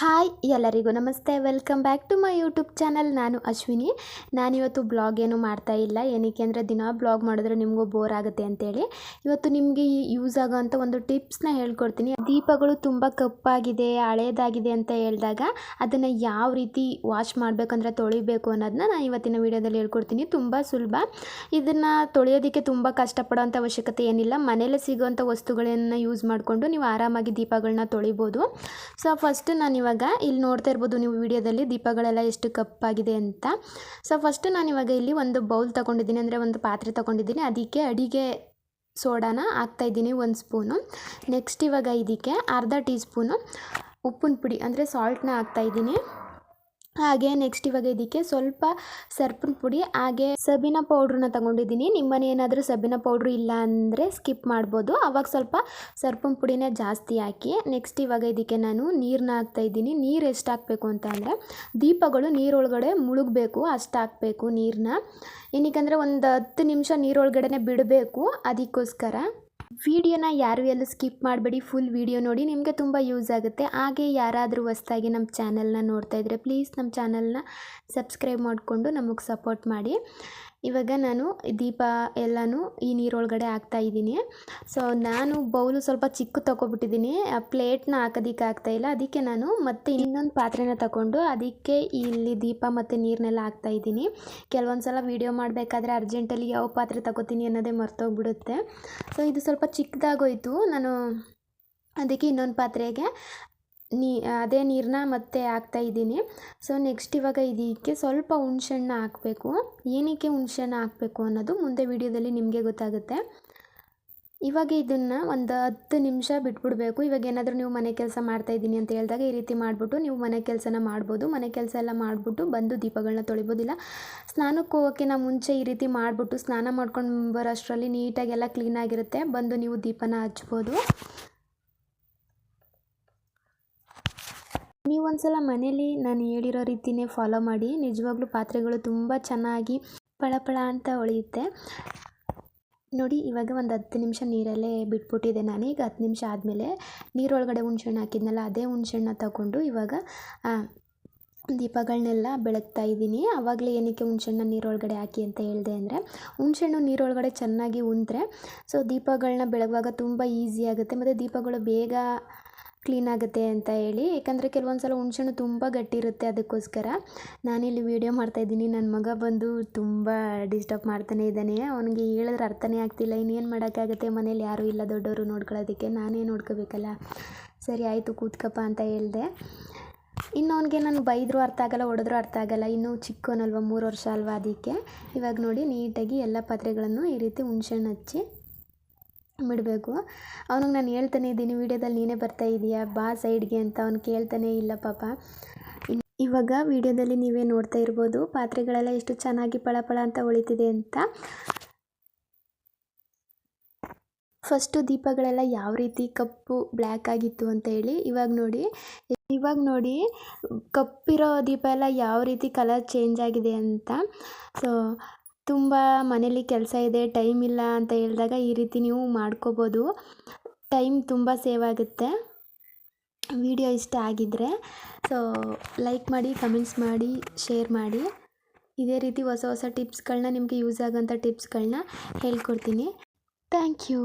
Hi ಎಲ್ಲರಿಗೂ ನಮಸ್ತೆ. Welcome back to my YouTube channel ನಾನು ಅಶ್ವಿನಿ. ನಾನಿವತ್ತು ಬ್ಲಾಗ್ ಏನು ಮಾಡ್ತಾ ಇಲ್ಲ. ಏನಕ್ಕೆ ಅಂದರೆ ದಿನ ಬ್ಲಾಗ್ ಮಾಡಿದ್ರೆ ನಿಮಗೂ ಬೋರ್ ಆಗುತ್ತೆ ಅಂತೇಳಿ. ಇವತ್ತು ನಿಮಗೆ ಯೂಸ್ ಆಗೋವಂಥ ಒಂದು ಟಿಪ್ಸ್ನ ಹೇಳ್ಕೊಡ್ತೀನಿ. ದೀಪಗಳು ತುಂಬ ಕಪ್ಪಾಗಿದೆ, ಹಳೇದಾಗಿದೆ ಅಂತ ಹೇಳಿದಾಗ ಅದನ್ನು ಯಾವ ರೀತಿ ವಾಶ್ ಮಾಡಬೇಕಂದ್ರೆ ತೊಳಿಬೇಕು ಅನ್ನೋದನ್ನ ನಾನು ಇವತ್ತಿನ ವಿಡಿಯೋದಲ್ಲಿ ಹೇಳ್ಕೊಡ್ತೀನಿ. ತುಂಬ ಸುಲಭ. ಇದನ್ನು ತೊಳೆಯೋದಕ್ಕೆ ತುಂಬ ಕಷ್ಟಪಡೋವಂಥ ಅವಶ್ಯಕತೆ ಏನಿಲ್ಲ. ಮನೇಲೇ ಸಿಗೋವಂಥ ವಸ್ತುಗಳನ್ನು ಯೂಸ್ ಮಾಡಿಕೊಂಡು ನೀವು ಆರಾಮಾಗಿ ದೀಪಗಳನ್ನ ತೊಳಿಬೋದು. ಸೊ ಫಸ್ಟ್ ನಾನು ಇಲ್ಲಿ ನೋಡ್ತಾ ಇರ್ಬೋದು ನೀವು ವಿಡಿಯೋದಲ್ಲಿ ದೀಪಗಳೆಲ್ಲ ಎಷ್ಟು ಕಪ್ಪಾಗಿದೆ ಅಂತ. ಸೊ ಫಸ್ಟ್ ನಾನು ಇವಾಗ ಇಲ್ಲಿ ಒಂದು ಬೌಲ್ ತೊಗೊಂಡಿದ್ದೀನಿ, ಅಂದರೆ ಒಂದು ಪಾತ್ರೆ ತೊಗೊಂಡಿದ್ದೀನಿ. ಅದಕ್ಕೆ ಅಡಿಗೆ ಸೋಡಾನ ಹಾಕ್ತಾಯಿದ್ದೀನಿ ಒಂದು ಸ್ಪೂನು ನೆಕ್ಸ್ಟ್ ಇವಾಗ ಇದಕ್ಕೆ ಅರ್ಧ ಟೀ ಸ್ಪೂನು ಉಪ್ಪಿನ ಪುಡಿ, ಅಂದರೆ ಸಾಲ್ಟ್ನ ಹಾಕ್ತಾಯಿದ್ದೀನಿ ಹಾಗೆ ನೆಕ್ಸ್ಟ್ ಇವಾಗ ಇದಕ್ಕೆ ಸ್ವಲ್ಪ ಸರ್ಪಿನ ಪುಡಿ, ಹಾಗೆ ಸಬಿನ ಪೌಡ್ರನ್ನ ತಗೊಂಡಿದ್ದೀನಿ. ನಿಮ್ಮನೆ ಏನಾದರೂ ಸಬಿನ ಪೌಡ್ರ್ ಇಲ್ಲ ಅಂದರೆ ಸ್ಕಿಪ್ ಮಾಡ್ಬೋದು. ಅವಾಗ ಸ್ವಲ್ಪ ಸರ್ಪಿನ ಪುಡಿನೇ ಜಾಸ್ತಿ ಹಾಕಿ ನೆಕ್ಸ್ಟ್ ಇವಾಗ ಇದಕ್ಕೆ ನಾನು ನೀರನ್ನ ಹಾಕ್ತಾ ಇದ್ದೀನಿ. ನೀರು ಎಷ್ಟು ಹಾಕಬೇಕು ಅಂತ ಅಂದರೆ, ದೀಪಗಳು ನೀರೊಳಗಡೆ ಮುಳುಗಬೇಕು, ಅಷ್ಟು ಹಾಕಬೇಕು ನೀರನ್ನ ಏನಕ್ಕೆ ಒಂದು ಹತ್ತು ನಿಮಿಷ ನೀರೊಳಗಡೆನೆ ಬಿಡಬೇಕು, ಅದಕ್ಕೋಸ್ಕರ. ವಿಡಿಯೋನ ಯಾರು ಎಲ್ಲ ಸ್ಕಿಪ್ ಮಾಡಬೇಡಿ ಫುಲ್ ವಿಡಿಯೋ ನೋಡಿ, ನಿಮಗೆ ತುಂಬ ಯೂಸ್ ಆಗುತ್ತೆ. ಹಾಗೆ ಯಾರಾದರೂ ಹೊಸ್ದಾಗಿ ನಮ್ಮ ಚಾನಲ್ನ ನೋಡ್ತಾ ಇದ್ದರೆ ಪ್ಲೀಸ್ ನಮ್ಮ ಚಾನಲ್ನ ಸಬ್ಸ್ಕ್ರೈಬ್ ಮಾಡಿಕೊಂಡು ನಮಗೆ ಸಪೋರ್ಟ್ ಮಾಡಿ. ಇವಾಗ ನಾನು ದೀಪ ಎಲ್ಲನೂ ಈ ನೀರೊಳಗಡೆ ಹಾಕ್ತಾ ಇದ್ದೀನಿ. ಸೊ ನಾನು ಬೌಲು ಸ್ವಲ್ಪ ಚಿಕ್ಕ ತಗೊಬಿಟ್ಟಿದ್ದೀನಿ ಆ ಪ್ಲೇಟ್ನ ಹಾಕೋದಿಕ್ಕೆ ಆಗ್ತಾಯಿಲ್ಲ ಅದಕ್ಕೆ ನಾನು ಮತ್ತೆ ಇನ್ನೊಂದು ಪಾತ್ರೆನ ತಗೊಂಡು ಅದಕ್ಕೆ ಇಲ್ಲಿ ದೀಪ ಮತ್ತು ನೀರನ್ನೆಲ್ಲ ಹಾಕ್ತಾಯಿದ್ದೀನಿ ಕೆಲವೊಂದು ಸಲ ವೀಡಿಯೋ ಮಾಡಬೇಕಾದ್ರೆ ಅರ್ಜೆಂಟಲ್ಲಿ ಯಾವ ಪಾತ್ರೆ ತಗೋತೀನಿ ಅನ್ನೋದೇ ಮರ್ತೋಗ್ಬಿಡುತ್ತೆ. ಸೊ ಇದು ಸ್ವಲ್ಪ ಚಿಕ್ಕದಾಗೋಯ್ತು. ನಾನು ಅದಕ್ಕೆ ಇನ್ನೊಂದು ಪಾತ್ರೆಗೆ ನೀ, ಅದೇ ನೀರನ್ನ ಮತ್ತೆ ಹಾಕ್ತಾ ಇದ್ದೀನಿ. ಸೊ ನೆಕ್ಸ್ಟ್ ಇವಾಗ ಇದಕ್ಕೆ ಸ್ವಲ್ಪ ಹುಣ್ಸೆಹಣ್ಣು ಹಾಕಬೇಕು. ಏನಕ್ಕೆ ಹುಣ್ಸೆಹಣ್ಣು ಹಾಕಬೇಕು ಅನ್ನೋದು ಮುಂದೆ ವಿಡಿಯೋದಲ್ಲಿ ನಿಮಗೆ ಗೊತ್ತಾಗುತ್ತೆ. ಇವಾಗ ಇದನ್ನು ಒಂದು ಹತ್ತು ನಿಮಿಷ ಬಿಟ್ಬಿಡಬೇಕು. ಇವಾಗ ಏನಾದರೂ ನೀವು ಮನೆ ಕೆಲಸ ಮಾಡ್ತಾ ಇದ್ದೀನಿ ಅಂತ ಹೇಳಿದಾಗ ಈ ರೀತಿ ಮಾಡಿಬಿಟ್ಟು ನೀವು ಮನೆ ಕೆಲಸನ ಮಾಡ್ಬೋದು. ಮನೆ ಕೆಲಸ ಎಲ್ಲ ಮಾಡಿಬಿಟ್ಟು ಬಂದು ದೀಪಗಳನ್ನ ತೊಳಿಬೋದಿಲ್ಲ. ಸ್ನಾನಕ್ಕೆ ಹೋಗೋಕ್ಕಿಂತ ಮುಂಚೆ ಈ ರೀತಿ ಮಾಡಿಬಿಟ್ಟು ಸ್ನಾನ ಮಾಡ್ಕೊಂಡು ಬರೋಷ್ಟರಲ್ಲಿ ನೀಟಾಗೆಲ್ಲ ಕ್ಲೀನಾಗಿರುತ್ತೆ. ಬಂದು ನೀವು ದೀಪನ ಹಚ್ಬೋದು. ನೀವು ಒಂದ್ಸಲ ಮನೇಲಿ ನಾನು ಹೇಳಿರೋ ರೀತಿಯೇ ಫಾಲೋ ಮಾಡಿ. ನಿಜವಾಗ್ಲೂ ಪಾತ್ರೆಗಳು ತುಂಬ ಚೆನ್ನಾಗಿ ಪಳಪಳ ಅಂತ ಹೊಳೆಯುತ್ತೆ ನೋಡಿ, ಇವಾಗ ಒಂದು ಹತ್ತು ನಿಮಿಷ ನೀರಲ್ಲೇ ಬಿಟ್ಬಿಟ್ಟಿದೆ ನಾನು. ಈಗ ಹತ್ತು ನಿಮಿಷ ಆದಮೇಲೆ ನೀರೊಳಗಡೆ ಹುಣ್ಸೆಹಣ್ಣು ಹಾಕಿದ್ನಲ್ಲ, ಅದೇ ಹುಣ್ಸೆಹಣ್ಣ ತಗೊಂಡು ಇವಾಗ ದೀಪಗಳನ್ನೆಲ್ಲ ಬೆಳಗ್ತಾ ಇದ್ದೀನಿ. ಆವಾಗಲೇ ಏನಕ್ಕೆ ಹುಣ್ಸೆಹಣ್ಣ ನೀರೊಳಗಡೆ ಹಾಕಿ ಅಂತ ಹೇಳಿದೆ ಅಂದರೆ, ಹುಣ್ಸೆಹಣ್ಣು ನೀರೊಳಗಡೆ ಚೆನ್ನಾಗಿ ಉಂದ್ರೆ ಸೊ ದೀಪಗಳನ್ನ ಬೆಳಗುವಾಗ ತುಂಬ ಈಸಿ ಆಗುತ್ತೆ. ಮತ್ತು ದೀಪಗಳು ಬೇಗ ಕ್ಲೀನ್ ಆಗುತ್ತೆ ಅಂತ ಹೇಳಿ. ಯಾಕಂದರೆ ಕೆಲವೊಂದು ಸಲ ಹುಣ್ಸೆಹಣ್ಣು ತುಂಬ ಗಟ್ಟಿ ಇರುತ್ತೆ ಅದಕ್ಕೋಸ್ಕರ. ನಾನಿಲ್ಲಿ ವೀಡಿಯೋ ಮಾಡ್ತಾಯಿದ್ದೀನಿ ನನ್ನ ಮಗ ಬಂದು ತುಂಬ ಡಿಸ್ಟರ್ಬ್ ಮಾಡ್ತಾನೆ ಇದ್ದಾನೆ. ಅವನಿಗೆ ಹೇಳಿದ್ರೆ ಅರ್ಥನೇ ಆಗ್ತಿಲ್ಲ. ಇನ್ನೇನು ಮಾಡೋಕ್ಕಾಗುತ್ತೆ? ಮನೇಲಿ ಯಾರೂ ಇಲ್ಲ. ದೊಡ್ಡವರು ನೋಡ್ಕೊಳ್ಳೋದಕ್ಕೆ ನಾನೇ ನೋಡ್ಕೋಬೇಕಲ್ಲ. ಸರಿ, ಆಯಿತು, ಕೂತ್ಕಪ್ಪ ಅಂತ ಹೇಳಿದೆ. ಇನ್ನು ಅವನಿಗೆ ನಾನು ಬೈದರೂ ಅರ್ಥ ಆಗಲ್ಲ, ಹೊಡೆದ್ರೂ ಅರ್ಥ ಆಗಲ್ಲ. ಇನ್ನೂ ಚಿಕ್ಕವನಲ್ವ ಮೂರು ವರ್ಷ ಅಲ್ವಾ ಅದಕ್ಕೆ. ಇವಾಗ ನೋಡಿ, ನೀಟಾಗಿ ಎಲ್ಲ ಪಾತ್ರೆಗಳನ್ನು ಈ ರೀತಿ ಹುಣ್ಸೆಹಣ್ಣು ಹಚ್ಚಿ ಬಿಡಬೇಕು. ಅವನಿಗೆ ನಾನು ಹೇಳ್ತಾನೆ ಇದ್ದೀನಿ, ವೀಡಿಯೋದಲ್ಲಿ ನೀನೇ ಬರ್ತಾ ಇದೀಯಾ? ಬಾ ಸೈಡ್ಗೆ ಅಂತ ಅವ್ನು ಕೇಳ್ತಾನೇ ಇಲ್ಲ ಪಾಪ. ಇವಾಗ ವಿಡಿಯೋದಲ್ಲಿ ನೀವೇ ನೋಡ್ತಾ ಇರ್ಬೋದು, ಪಾತ್ರೆಗಳೆಲ್ಲ ಎಷ್ಟು ಚೆನ್ನಾಗಿ ಪಳಪಳ ಅಂತ ಹೊಳಿತಿದೆ ಅಂತ. ಫಸ್ಟು ದೀಪಗಳೆಲ್ಲ ಯಾವ ರೀತಿ ಕಪ್ಪು, ಬ್ಲ್ಯಾಕ್ ಆಗಿತ್ತು ಅಂತ ಹೇಳಿ, ಇವಾಗ ನೋಡಿ. ಇವಾಗ ನೋಡಿ, ಕಪ್ಪಿರೋ ದೀಪ ಎಲ್ಲ ಯಾವ ರೀತಿ ಕಲರ್ ಚೇಂಜ್ ಆಗಿದೆ ಅಂತ. ಸೊ ತುಂಬ ಮನೇಲಿ ಕೆಲಸ ಇದೆ ಟೈಮ್ ಇಲ್ಲ ಅಂತ ಹೇಳಿದಾಗ ಈ ರೀತಿ ನೀವು ಮಾಡ್ಕೋಬೋದು. ಟೈಮ್ ತುಂಬ ಸೇವ್ ಆಗುತ್ತೆ. ವಿಡಿಯೋ ಇಷ್ಟ ಆಗಿದ್ದರೆ ಸೊ ಲೈಕ್ ಮಾಡಿ ಕಮೆಂಟ್ಸ್ ಮಾಡಿ ಶೇರ್ ಮಾಡಿ. ಇದೇ ರೀತಿ ಹೊಸ ಹೊಸ ಟಿಪ್ಸ್ಗಳನ್ನ ನಿಮಗೆ ಯೂಸ್ ಆಗೋಂಥ ಟಿಪ್ಸ್ಗಳನ್ನ ಹೇಳ್ಕೊಡ್ತೀನಿ. Thank you